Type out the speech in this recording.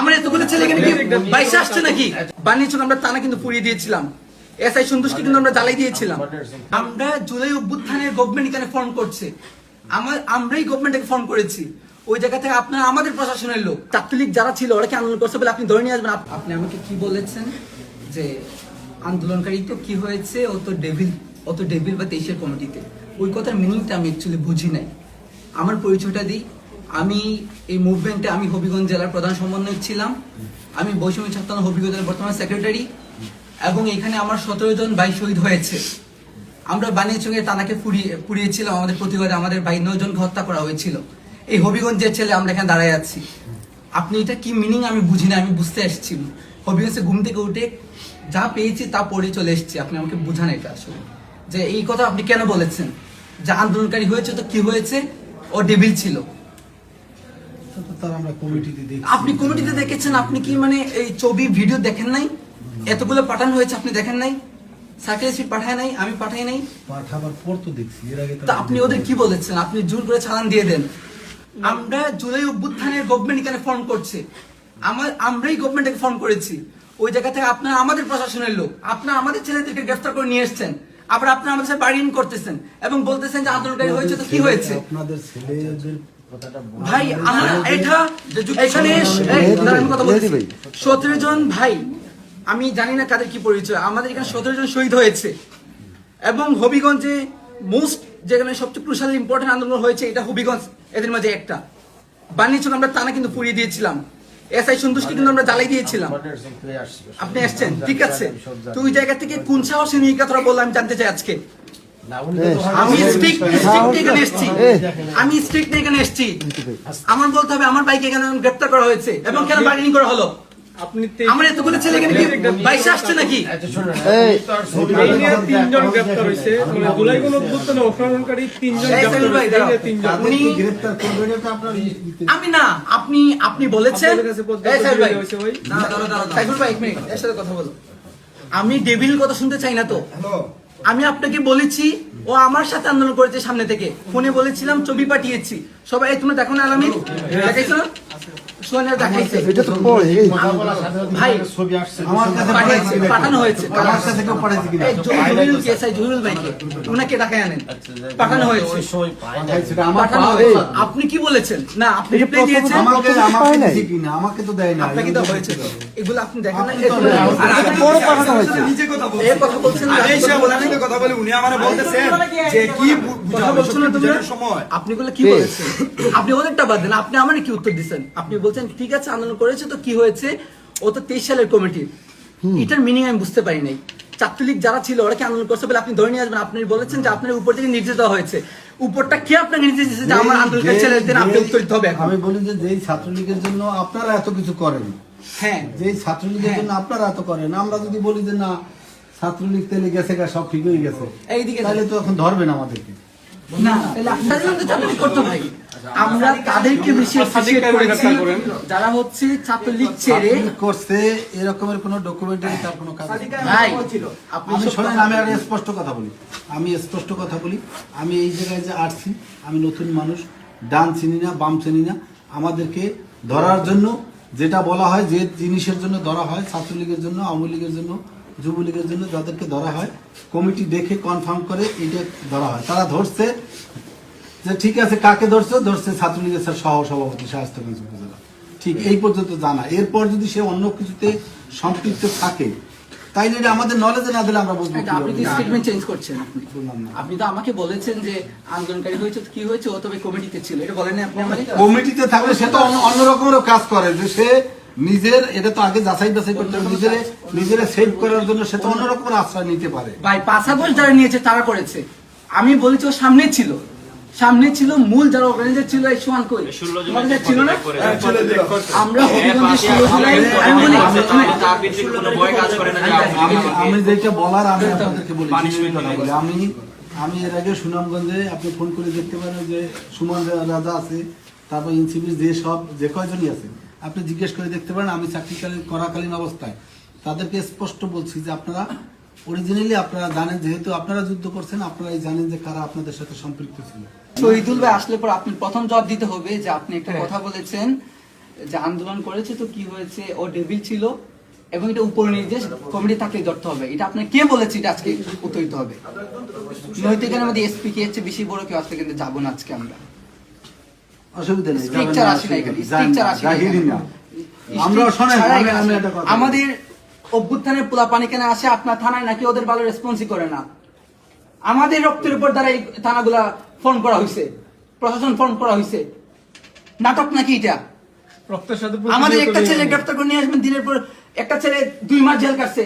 আমরা এতগুলো ছেলে আসছে নাকি? আমরা কিন্তু পুড়িয়ে দিয়েছিলাম। সন্তুষ্টি কিন্তু আমরা জ্বালাই দিয়েছিলাম। আমরা জুলাই অভ্যুত্থানের গভর্নমেন্ট এখানে ফর্ম করছে। আমার আমরাই গভর্নমেন্টকে ফর্ম করেছি। ওই জায়গা থেকে আপনারা আমাদের প্রশাসনের লোক, ছাত্রলীগ যারা ছিল, ওরা কি আন্দোলন করছে বলে আপনি ধরে নিয়ে আসবেন? আপনি আমাকে কি বলেছেন? যে আন্দোলনকারী তো কি হয়েছে? ও তো ডেভিল ও তো ডেভিল বা তেইশের কমিটিতে ওই কথার মিনিংটা আমি অ্যাকচুয়ালি বুঝি নাই। আমার পরিচয়টা দিই। আমি এই মুভমেন্টে আমি হবিগঞ্জ জেলার প্রধান সমন্বয়ক ছিলাম। আমি বৈষম্য ছাত্র হবিগঞ্জ জেলার বর্তমান সেক্রেটারি এবং এখানে আমার সতেরো জন ভাই শহীদ হয়েছে। আমরা বানিয়াচঙ্গে তানাকে পুড়িয়ে, পুড়িয়েছিলাম, আমাদের প্রতিবাদে আমাদের ভাই নয় জনকে হত্যা করা হয়েছিল। এই হবিগঞ্জের ছেলে আমরা এখানে দাঁড়ায় আছি। আপনি এটা কি মিনিং আমি বুঝি না আমি বুঝতে এসেছি। হবিগঞ্জে ঘুম থেকে উঠে যা পেয়েছি তা পড়ে চলে এসেছি। আপনি আমাকে বুঝান এটা আসলে। যে এই কথা আপনি কেন বলেছেন? যে আন্দোলনকারী হয়েছে তো কি হয়েছে? ও ডেবিল ছিল। তার আমরা কমিটিতে দেখি আপনি কমিটিতে দেখেছেন আপনি কি মানে এই ছবি ভিডিও দেখেন নাই? এতগুলো পাঠানো হয়েছে আপনি দেখেন নাই? সার্কেল সিট পাঠায় নাই আমি পাঠাই নাই? পাঠাবার পর তো দেখছি এর আগে তা আপনি ওদের কি বলেছেন? আপনি জোর করে চালান দিয়ে দেন। আমরা জুলাই অভ্যুত্থানের গভর্নমেন্ট এখানে ফর্ম করছে। আমার আমরাই গভর্নমেন্টকে ফর্ম করেছি। ওই জায়গা থেকে আপনারা আমাদের প্রশাসনের লোক আপনারা আমাদের ছেলেদেরকে গ্রেফতার করে নিয়ে এসেছেন। আবার আপনারা আমাদের সাথে বার্গেন করতেছেন এবং বলতেছেন যে আন্দোলনকারী হয়েছে তো কি হয়েছে? আপনাদের ছেলেদের ভাই আমার এটা এখানে কথা বলছি সতেরো জন ভাই আমি জানি না কাদের কি পরিচয় আমাদের এখানে সতেরো জন শহীদ হয়েছে। এবং হবিগঞ্জে মোস্ট যেখানে সবচেয়ে ক্রুশাল ইম্পর্টেন্ট আন্দোলন হয়েছে এটা হবিগঞ্জ এদের মাঝে একটা। বানিয়েছিল আমরা টানা কিন্তু পুড়িয়ে দিয়েছিলাম। এসআই সন্তুষ্টি কিন্তু আমরা জ্বালাই দিয়েছিলাম। আপনি আসছেন ঠিক আছে। তো ওই জায়গা থেকে কোন সাহসে নিয়ে কথাটা বললাম জানতে চাই আজকে। আমি স্ট্রিক্ট স্ট্রিক্ট এখানে এসেছি। আমি এখানে এসেছি। আমার বলতে হবে আমার বাইকে এখানে গ্রেপ্তার করা হয়েছে? এবং কেন বার্গেনিং করা হলো? আপনি আমার এতগুলো ছেলে এখানে বাইশে আসছে নাকি? তিনজন গ্রেপ্তার হয়েছে। মানে জুলাই কোন অভ্যুত্থানে তিনজন আমি না আপনি আপনি বলেছেন আমি ডেভিল কথা শুনতে চাই না তো। আমি আপনাকে বলেছি ও আমার সাথে আন্দোলন করেছে সামনে থেকে। ফোনে বলেছিলাম ছবি পাঠিয়েছি। সবাই তোমরা দেখো না আলামিন দেখাইছো পাঠানো হয়েছে। আমার কাছে কেউ পাঠাইছে কিনা? এই জহিরুল কে সাই জহিরুল ভাইকে। উনাকে ডাকায় আনেন। পাঠানো হয়েছে। আমার পাঠানো হয়েছে। আপনি কি বলেছেন? না আপনি রিপ্লাই দিয়েছেন আমাকে তো দেয় না আপনাকে তো হয়েছে। এগুলো আপনি দেখেন না কথা বলছেন। ওনাকে কথা বলে উনি আমারে বলতেছেন যে কি? আপনি গুলো কি বলেছেন? আপনি ওদেরটা বাদ দেন। আপনি আমার কি উত্তর দিচ্ছেন? আপনি বলছেন ঠিক আছে আন্দোলন করেছে তো কি হয়েছে? ও তো তেইশ সালের কমিটি। এটার মিনিং আমি বুঝতে পারি নাই। ছাত্রলীগ যারা ছিল ওরা কি আন্দোলন করছে বলে আপনি ধরে নিয়ে আসবেন? আপনি বলেছেন যে আপনার উপর থেকে নির্দেশ দেওয়া হয়েছে। উপরটা কে আপনাকে নির্দেশ দিয়েছে যে আমার ছেলেদের আপনি উত্তর দিতে হবে আমি বলি যে যেই ছাত্রলীগের জন্য আপনারা এত কিছু করেন হ্যাঁ। যেই ছাত্রলীগের হ্যাঁ। জন্য আপনারা এত করেন আমরা যদি বলি যে না ছাত্রলীগ তেলে গেছে গা সব ঠিক হয়ে গেছে এইদিকে তাহলে তো এখন ধরবেন আমাদেরকে। না তাহলে আপনাদের জন্য তো চাকরি করতে ভাই। আমরা তাদেরকে বেশি করেছি। যারা হচ্ছে ছাত্রলীগ ছেড়ে করছে এরকমের কোনো ডকুমেন্টারি তার কোনো কাজ নেই। আপনি আমি শোনেন আমি আর স্পষ্ট কথা বলি। আমি স্পষ্ট কথা বলি। আমি এই জায়গায় যে আসছি আমি নতুন মানুষ ডান চিনি না বাম চিনি না। আমাদেরকে ধরার জন্য যেটা বলা হয় যে জিনিসের জন্য ধরা হয় ছাত্রলীগের জন্য আওয়ামী লীগের জন্য যুবলীগের জন্য যাদেরকে ধরা হয় কমিটি দেখে কনফার্ম করে এটা ধরা হয়। তারা ধরছে যে ঠিক আছে কাকে ধরছে? ধরছে ছাত্রলীগের স্যার সহ সভাপতি শাহস্তাগঞ্জ উপজেলা। ঠিক এই পর্যন্ত জানা। এরপর যদি সে অন্য কিছুতে সম্পৃক্ত থাকে তাইলে এটা আমাদের নলেজে না দিলে আমরা বুঝব আপনি কি স্টেটমেন্ট চেঞ্জ করছেন। আপনি না। আপনি তো আমাকে বলেছেন যে আন্দোলনকারী হয়েছে কি হয়েছে? ও তবে কমিটিতে ছিল। এটা বলেন আপনি কমিটিতে থাকলে সে তো অন্য- অন্য রকমেরও কাজ করে যে সে নিজের এটা তো আগে যাচাই বাছাই করতে হবে নিজের নিজের সেভ করার জন্য সে তো অন্য রকমের আশ্রয় নিতে পারে। ভাই পাঁচ আগস্ট যারা নিয়েছে তারা করেছে। আমি বলেছি ও সামনে ছিল। সামনে ছিল মূল যারা অর্গানাইজার ছিল এই সোয়ান কই? ছিল না? আমরা হবিগঞ্জের ষোলো জুলাই আমি বলি আমি আমি যেটা বলার আমি আপনাদেরকে বলি সেই কথা বলি। আমি আমি এর আগে সুনামগঞ্জে আপনি ফোন করে দেখতে পারেন যে সুমন রাজা আছে তারপর ইনসিবির যে সব যে কয়জনই আছে আপনি জিজ্ঞেস করে দেখতে পারেন আমি চাকরিকালীন করাকালীন অবস্থায়। তাদেরকে স্পষ্ট বলছি যে আপনারা অরিজিনালি আপনারা জানেন যেহেতু আপনারা যুদ্ধ করছেন আপনারাই জানেন যে কারা আপনাদের সাথে সম্পৃক্ত ছিল। শহীদুল ভাই আসলে পর আপনি প্রথম জবাব দিতে হবে যে আপনি একটা কথা বলেছেন যে আন্দোলন করেছে তো কি হয়েছে ও ডেভিল ছিল এবং এটা উপর নির্দেশ কমিটি থাকলে ধরতে হবে। এটা আপনার কে বলেছে এটা আজকে উত্তর দিতে হবে আমাদের এসপি কে হচ্ছে বেশি বড় কেউ আসলে কিন্তু যাব না আজকে আমরা। অসুবিধা নেই। যাবেন আসে না এখানে যান আসে না জাহিরি এখানে। না। আমরা শোনেন আমি এখানে আমি আসে একটা কথা। আমাদের অভ্যুত্থানের পোলা পানি কেন আসে? আপনার থানায় নাকি ওদের ভালো রেসপন্সই করে না? আমাদের রক্তের উপর দ্বারা এই থানাগুলা ফোন করা হয়েছে প্রশাসন ফোন করা হয়েছে নাটক নাকি এটা? আমাদের একটা ছেলে গ্রেফতার করে নিয়ে আসবেন দিনের পর একটা ছেলে দুই মাস জেল কাটছে।